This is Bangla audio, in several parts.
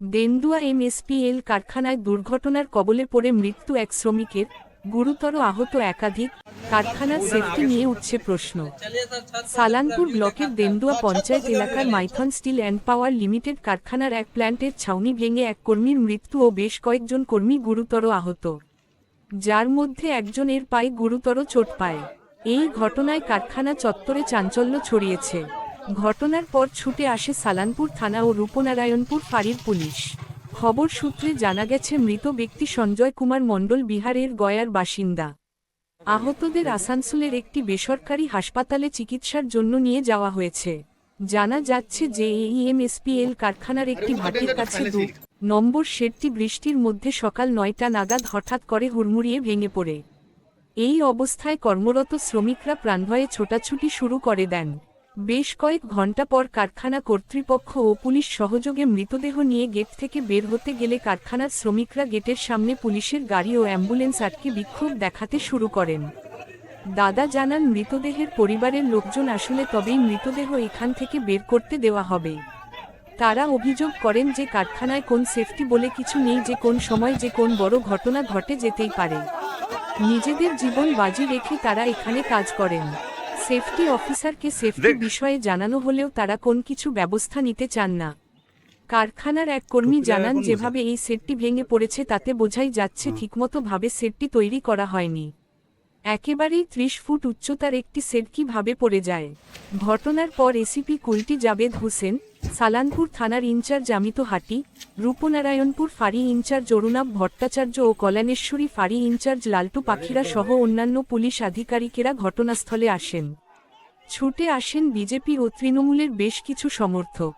দেন্দুয়া এমএসপিএল কারখানায় দুর্ঘটনার কবলে পড়ে মৃত্যু এক শ্রমিকের, গুরুতর আহত একাধিক, কারখানার সেফটি নিয়ে উঠছে প্রশ্ন। সালানপুর ব্লকের দেন্দুয়া পঞ্চায়েত এলাকার Maithon steel and power limited কারখানার এক প্ল্যান্টের ছাউনি ভেঙে এক কর্মীর মৃত্যু ও বেশ কয়েকজন কর্মী গুরুতর আহত। যার মধ্যে একজনের পায়ে গুরুতর চোট পায়। এই ঘটনায় কারখানা চত্বরে চাঞ্চল্য ছড়িয়েছে। ঘটনার পর ছুটে আসে সালানপুর থানা ও রূপনারায়ণপুর ফাঁড়ির পুলিশ। খবর সূত্রে জানা গেছে মৃত ব্যক্তি সঞ্জয় কুমার মণ্ডল বিহারের গয়ার বাসিন্দা। আহতদের আসানসোলের একটি বেসরকারি হাসপাতালে চিকিৎসার জন্য নিয়ে যাওয়া হয়েছে। জানা যাচ্ছে যে এইএমএসপিএল কারখানার একটি ভাটির কাছে দু নম্বর শেডটি বৃষ্টির মধ্যে সকাল নয়টা নাগাদ হঠাৎ করে হুড়মুড়িয়ে ভেঙে পড়ে। এই অবস্থায় কর্মরত শ্রমিকরা প্রাণভয়ে ছোটাছুটি শুরু করে দেন। বেশ কয়েক ঘণ্টা পর কারখানা কর্তৃপক্ষ ও পুলিশ সহযোগে মৃতদেহ নিয়ে গেট থেকে বের হতে গেলে কারখানার শ্রমিকরা গেটের সামনে পুলিশের গাড়ি ও অ্যাম্বুলেন্স আটকে বিক্ষোভ দেখাতে শুরু করেন। দাদা জানান, মৃতদেহের পরিবারের লোকজন আসলে তবেই মৃতদেহ এখান থেকে বের করতে দেওয়া হবে। তারা অভিযোগ করেন যে কারখানায় কোন সেফটি বলে কিছু নেই, যে কোন সময়, যে কোন বড় ঘটনা ঘটে যেতেই পারে। নিজেদের জীবন বাজি রেখে তারা এখানে কাজ করেন। সেফটি অফিসারকে সেফটি বিষয়ে জানানো হলেও তারা কোন কিছু ব্যবস্থা নিতে চান না। কারখানার এক কর্মী জানান যেভাবে এই সেটটি ভেঙে পড়েছে তাতে বোঝাই যাচ্ছে ঠিকমতো ভাবে সেটটি তৈরি করা হয়নি। একেবারেই ত্রিশ ফুট উচ্চতার একটি সেট কীভাবে পড়ে যায়? ঘটনার পর এসিপি কুলটি জাবেদ হোসেন সালানপুর থানার ইনচার্জ আমিত হাটি, রূপনারায়ণপুর ফাঁড়ি ইনচার্জ অরুণাভ ভট্টাচার্য ও কল্যাণেশ্বরী ফাঁড়ি ইনচার্জ লালটু পাখিরা সহ অন্যান্য পুলিশ আধিকারিকেরা ঘটনাস্থলে আসেন। ছুটে আসেন বিজেপি ও তৃণমূলের বেশ কিছু সমর্থক।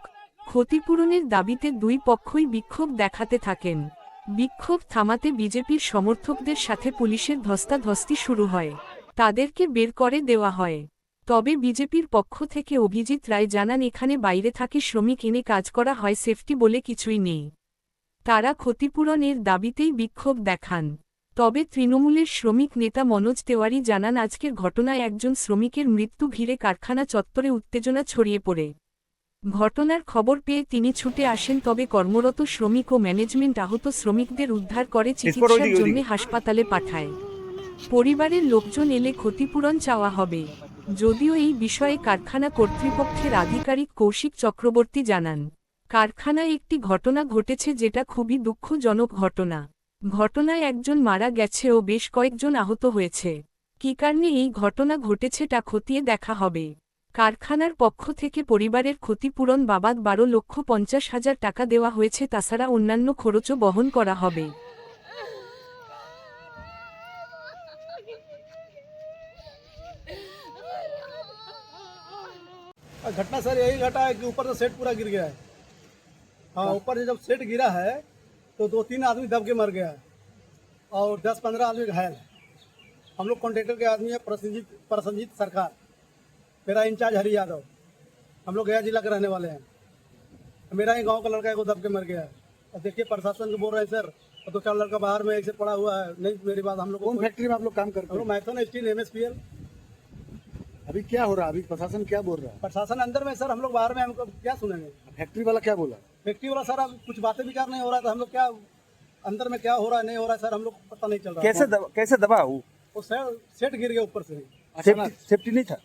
ক্ষতিপূরণের দাবিতে দুই পক্ষই বিক্ষোভ দেখাতে থাকেন। বিক্ষোভ থামাতে বিজেপির সমর্থকদের সাথে পুলিশের ধস্তাধস্তি শুরু হয়। তাদেরকে বের করে দেওয়া হয়। তবে বিজেপির পক্ষ থেকে অভিজিৎ রায় জানান এখানে বাইরে থাকে শ্রমিক এনে কাজ করা হয় সেফটি বলে কিছুই নেই। তারা ক্ষতিপূরণের দাবিতেই বিক্ষোভ দেখান। তবে তৃণমূলের শ্রমিক নেতা মনোজ তেওয়ারি জানান আজকের ঘটনায় একজন শ্রমিকের মৃত্যু ঘিরে কারখানা চত্বরে উত্তেজনা ছড়িয়ে পড়ে। ঘটনার খবর পেয়ে তিনি ছুটে আসেন তবে কর্মরত শ্রমিক ও ম্যানেজমেন্ট আহত শ্রমিকদের উদ্ধার করে চিকিৎসার জন্য হাসপাতালে পাঠায়। পরিবারের লোকজন এলে ক্ষতিপূরণ চাওয়া হবে। যদিও এই বিষয়ে কারখানা কর্তৃপক্ষের আধিকারিক কৌশিক চক্রবর্তী জানান, কারখানায় একটি ঘটনা ঘটেছে যেটা খুবই দুঃখজনক ঘটনা। ঘটনায় একজন মারা গেছে ও বেশ কয়েকজন আহত হয়েছে। কি কারণে এই ঘটনা ঘটেছে তা খতিয়ে দেখা হবে। কারখানার পক্ষ থেকে পরিবারের ক্ষতিপূরণ বাবাদ বারো লক্ষ পঞ্চাশ হাজার টাকা দেওয়া হয়েছে, তাছাড়া অন্যান্য খরচও বহন করা হবে। घटना सर यही घटा है कि ऊपर से सेट पूरा गिर गया है। हाँ ऊपर से जब सेट गिरा है तो दो तीन आदमी दब के मर गया है और दस पंद्रह आदमी घायल है। हम लोग कॉन्ट्रेक्टर के आदमी है प्रसंजीत प्रसंजीत सरकार मेरा इंचार्ज हरि यादव। हम लोग गया जिला के रहने वाले हैं। मेरा ही गाँव का लड़का है वो दब के मर गया है। और देखिए प्रशासन को बोल रहे हैं सर और दो चार लड़का बाहर में ऐसे पड़ा हुआ है नहीं मेरी बात हम लोग फैक्ट्री में आप लोग काम करते हैं? Maithon steel M S P L अभी क्या हो रहा है? अभी प्रशासन क्या बोल रहा है? प्रशासन अंदर में सर हम लोग बाहर में हमको क्या सुनेंगे? फैक्ट्री वाला क्या बोला? फैक्ट्री वाला सर अब कुछ बातें विचार नहीं हो रहा था हम लोग क्या अंदर में क्या हो रहा है नहीं हो रहा है सर हम लोग पता नहीं चल रहा कैसे दबा, कैसे दबा वो वो सेट सेट गिर गया ऊपर से। सेफ्टी नहीं था?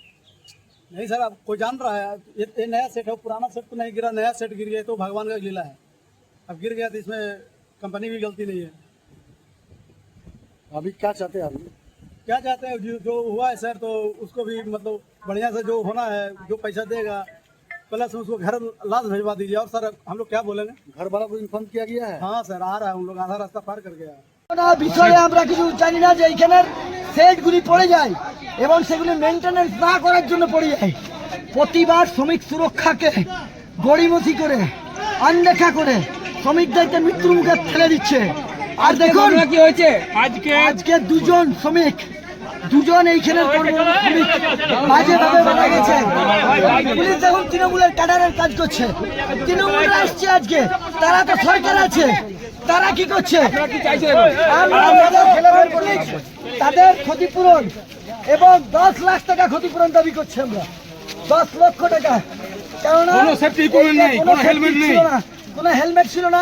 नहीं सर अब कोई जान रहा है ये, ये नया सेट है पुराना सेट तो नहीं गिरा नया सेट गिर गया तो भगवान का लीला है। अब गिर गया तो इसमें कंपनी की गलती नहीं है। अभी क्या चाहते हैं अभी क्या चाहते हैं जो, जो हुआ है सर तो उसको भी मतलब बढ़िया से जो होना है जो पैसा देगा प्लस उसको घर लाश भिजवा दीजिए और सर हम लोग क्या बोलेंगे घर वाला को इन्फॉर्म किया गया है हाँ सर आ रहा है हम लोग आधा रास्ता पार कर गया না বিষয়ে আমরা কিছু জানি না যে এইখানের সেটগুলি পড়ে যায় এবং সেগুলি মেনটেনেন্স না করার জন্য পড়ে যায় প্রতিবার শ্রমিক সুরক্ষাকে গড়িমসি করে আনদেখা করে শ্রমিকদেরকে মৃত্যুর মুখে ঠেলে দিচ্ছে আর দেখুন কি হয়েছে আজকে আজকে দুজন শ্রমিক দুজন এইখানে শ্রমিক বাজেভাবে মারা গেছে। পুলিশ দেখুন তৃণমূলের ক্যাডারের কাজ করছে। তৃণমূল আসছে আজকে। তারা তো সরকার আছে। তারা কি করছে? আমরা তাদের ক্ষতিপূরণ এবং দশ লাখ টাকা ক্ষতিপূরণ দাবি করছি আমরা। দশ লক্ষ টাকা। কেননা কোনো হেলমেট ছিল না।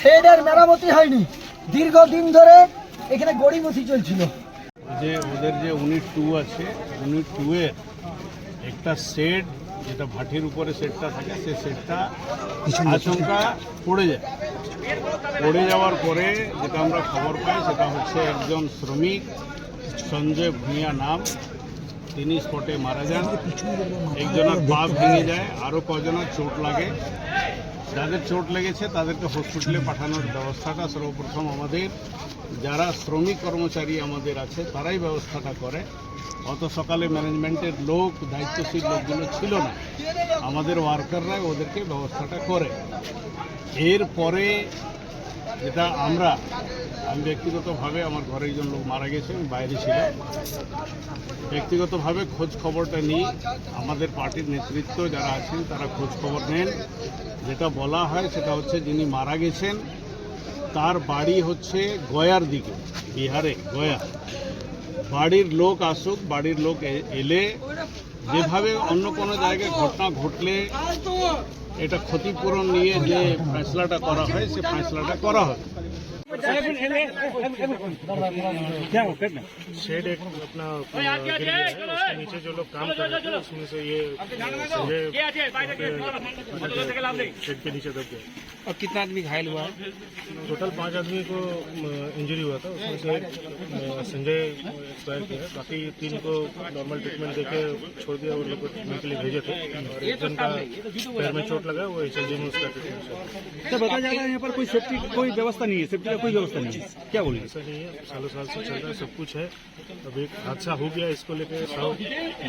শেডের মেরামতি হয়নি। দীর্ঘদিন ধরে এখানে গড়িমসি চলছিল। যে ওদের যে ইউনিট টু আছে ইউনিট টু এর একটা সেট যেটা ভাটির উপরে সেটটা থাকে সেই সেটটা আচমকা পড়ে যায়। পড়ে যাওয়ার পরে যেটা আমরা খবর পাই সেটা হচ্ছে একজন শ্রমিক সঞ্জয় ভূঁইয়া নাম। তিনি স্পটে মারা যান। একজনের পা ভেঙে যায়। আরও কজনের চোট লাগে। যাদের চোট লেগেছে, তাদেরকে হসপিটালে পাঠানোর ব্যবস্থাটা সর্বপ্রথম আমাদের। যারা শ্রমিক কর্মচারী আমাদের আছে, তারাই ব্যবস্থাটা করে। অত সকালে ম্যানেজমেন্টের লোক, দায়িত্বশীল লোকগুলো ছিল না। আমাদের ওয়ার্কাররাই ওদেরকে ব্যবস্থাটা করে। এরপরে যেটা আমরা, আমি ব্যক্তিগতভাবে আমার ঘরে একজন লোক মারা গেছে, আমি বাইরে ছিলাম। ব্যক্তিগতভাবে খোঁজ খবরটা নিই। আমাদের পার্টির নেতৃত্ব যারা আছেন, তারা খোঁজ খবর নেন। যেটা বলা হয় সেটা হচ্ছে যিনি মারা গেছেন, তার বাড়ি হচ্ছে গয়ার দিকে, বিহারে, গয়া। বাড়ির লোক আসুক, বাড়ির লোক এলে যেভাবে অন্য কোনো জায়গায় ঘটনা ঘটলে এটা ক্ষতিপূরণ নিয়ে যে ফেসলাটা করা হয়, সে ফেসলাটা করা হয়। शेड एक अपना नीचे जो लोग काम कर रहे थे उसमें से ये संजय शेड के नीचे दब गया। और कितना आदमी घायल हुआ? टोटल पाँच आदमी को इंजरी हुआ था उसमें से एक संजय एक्सपायर किया है। बाकी तीन को नॉर्मल ट्रीटमेंट देके छोड़ दिया और लोग को ट्रीटमेंट के लिए भेजे थे। और एक जन का पैर में चोट लगा वो एच में उसका ट्रीटमेंट। तो बताया जा रहा है यहाँ पर कोई सेफ्टी कोई व्यवस्था नहीं है सेफ्टी का कोई व्यवस्था नहीं। है क्या बोलिए ऐसा नहीं है सालों साल से चल रहा है सब कुछ है। अब एक हादसा हो गया इसको लेकर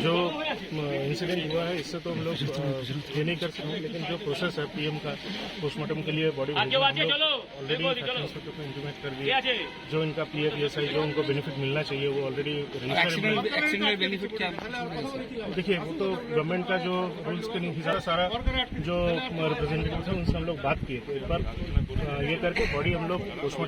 जो इंसिडेंट हुआ है इससे तो हम लोग ये नहीं कर सकते लेकिन जो प्रोसेस है पीएम का पोस्टमार्टम के लिए बॉडी ऑलरेडी इंस्पेक्टर को इंटीमेट कर दिया जो इनका पी एफ़ एस आई जो उनको बेनिफिट मिलना चाहिए वो ऑलरेडी देखिए वो तो गवर्नमेंट का जो रूल्स के हिसाब सारा जो रिप्रेजेंटेटिव है उनसे हम लोग बात किए। तो एक बार ये करके बॉडी हम लोग पोस्टमार्टम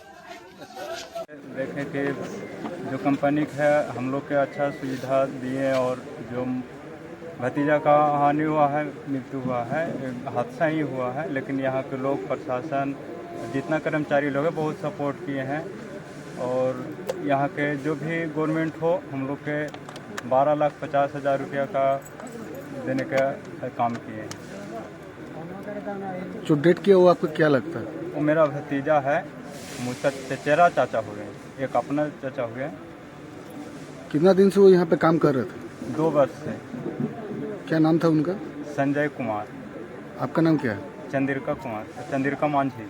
देखें कि जो कंपनी है हम लोग के अच्छा सुविधा दिए और जो भतीजा का हानि हुआ है मृत्यु हुआ है हादसा ही हुआ है लेकिन यहाँ के लोग प्रशासन जितना कर्मचारी लोग हैं बहुत सपोर्ट किए हैं। और यहाँ के जो भी गवर्नमेंट हो हम लोग के बारह लाख पचास हज़ार रुपया का देने का काम किए हैं। जो डेट किया वो आपको क्या लगता है? वो मेरा भतीजा है। मुझका चचेरा चाचा हो गए एक अपना चाचा हो गया कितना दिन से वो यहाँ पे काम कर रहे थे? दो वर्ष से। क्या नाम था उनका? संजय कुमार। आपका नाम क्या है? चंद्रिका कुमार चंद्रिका मांझी।